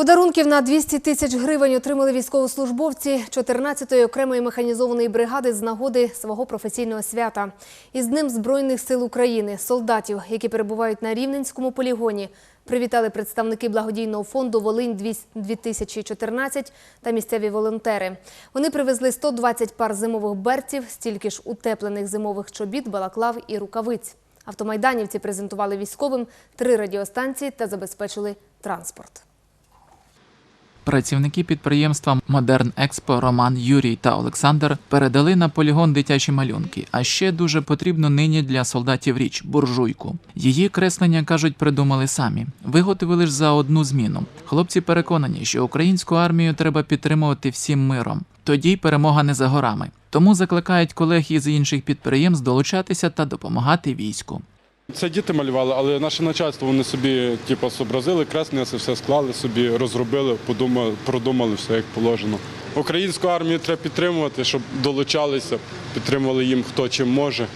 Подарунків на 200 тисяч гривень отримали військовослужбовці 14-ї окремої механізованої бригади з нагоди свого професійного свята. Із Днем Збройних сил України солдатів, які перебувають на Рівненському полігоні, привітали представники благодійного фонду «Волинь 2014» та місцеві волонтери. Вони привезли 120 пар зимових берців, стільки ж утеплених зимових чобіт, балаклав і рукавиць. Автомайданівці презентували військовим три радіостанції та забезпечили транспорт. Працівники підприємства Модерн Експо Роман, Юрій та Олександр передали на полігон дитячі малюнки. А ще дуже потрібно нині для солдатів річ буржуйку. Її креслення кажуть, придумали самі. Виготовили ж за одну зміну. Хлопці переконані, що українську армію треба підтримувати всім миром. Тоді й перемога не за горами. Тому закликають колег із інших підприємств долучатися та допомагати війську. Це діти малювали, але наше начальство вони собі типу, зобразили креслення, все склали собі, розробили, подумали, продумали все як положено. Українську армію треба підтримувати, щоб долучалися, підтримували їм хто чим може.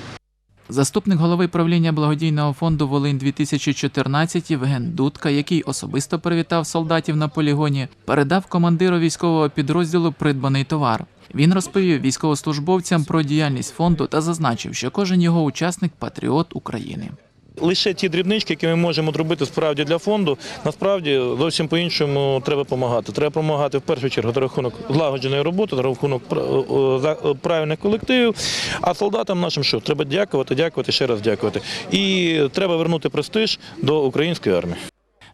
Заступник голови правління благодійного фонду Волинь 2014 Євген Дудка, який особисто привітав солдатів на полігоні, передав командиру військового підрозділу придбаний товар. Він розповів військовослужбовцям про діяльність фонду та зазначив, що кожен його учасник патріот України. Лише ті дрібнички, які ми можемо зробити справді для фонду, насправді зовсім по-іншому треба допомагати. Треба допомагати в першу чергу за рахунок злагодженої роботи, за рахунок пра- за- правильних колективів. А солдатам нашим що? Треба дякувати, дякувати, ще раз дякувати. І треба вернути престиж до української армії.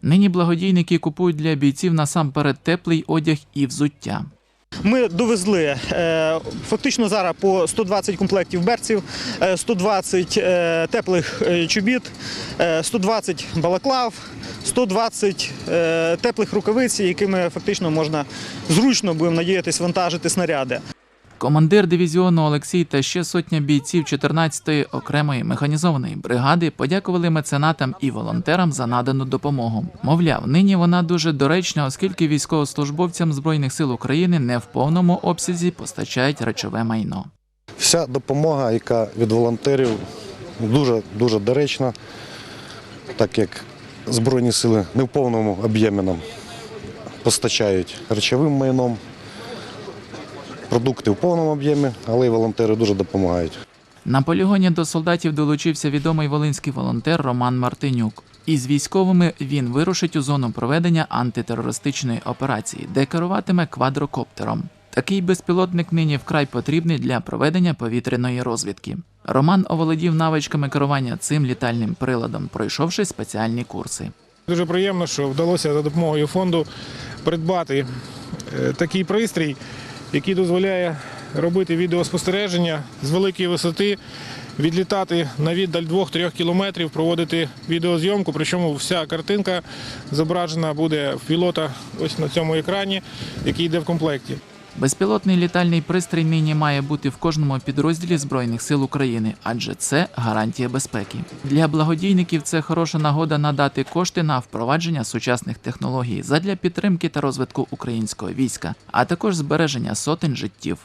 Нині благодійники купують для бійців насамперед теплий одяг і взуття. Ми довезли е, фактично зараз по 120 комплектів берців, е, 120 е, теплих е, чобіт, е, 120 балаклав, 120 е, теплих рукавиць, якими фактично можна зручно будемо надіятись вантажити снаряди. Командир дивізіону Олексій та ще сотня бійців 14-ї окремої механізованої бригади подякували меценатам і волонтерам за надану допомогу. Мовляв, нині вона дуже доречна, оскільки військовослужбовцям збройних сил України не в повному обсязі постачають речове майно. Вся допомога, яка від волонтерів, дуже дуже доречна, так як Збройні сили не в повному об'ємі нам постачають речовим майном, продукти в повному об'ємі, але й волонтери дуже допомагають. На полігоні до солдатів долучився відомий волинський волонтер Роман Мартинюк. Із військовими він вирушить у зону проведення антитерористичної операції, де керуватиме квадрокоптером. Такий безпілотник нині вкрай потрібний для проведення повітряної розвідки. Роман оволодів навичками керування цим літальним приладом, пройшовши спеціальні курси. Дуже приємно, що вдалося за допомогою фонду придбати е, такий пристрій, який дозволяє робити відеоспостереження з великої висоти, відлітати на віддаль 2-3 кілометрів, проводити відеозйомку. Причому вся картинка зображена буде в пілота ось на цьому екрані, який йде в комплекті. Безпілотний літальний пристрій нині має бути в кожному підрозділі Збройних сил України, адже це гарантія безпеки. Для благодійників це хороша нагода надати кошти на впровадження сучасних технологій задля підтримки та розвитку українського війська, а також збереження сотень життів.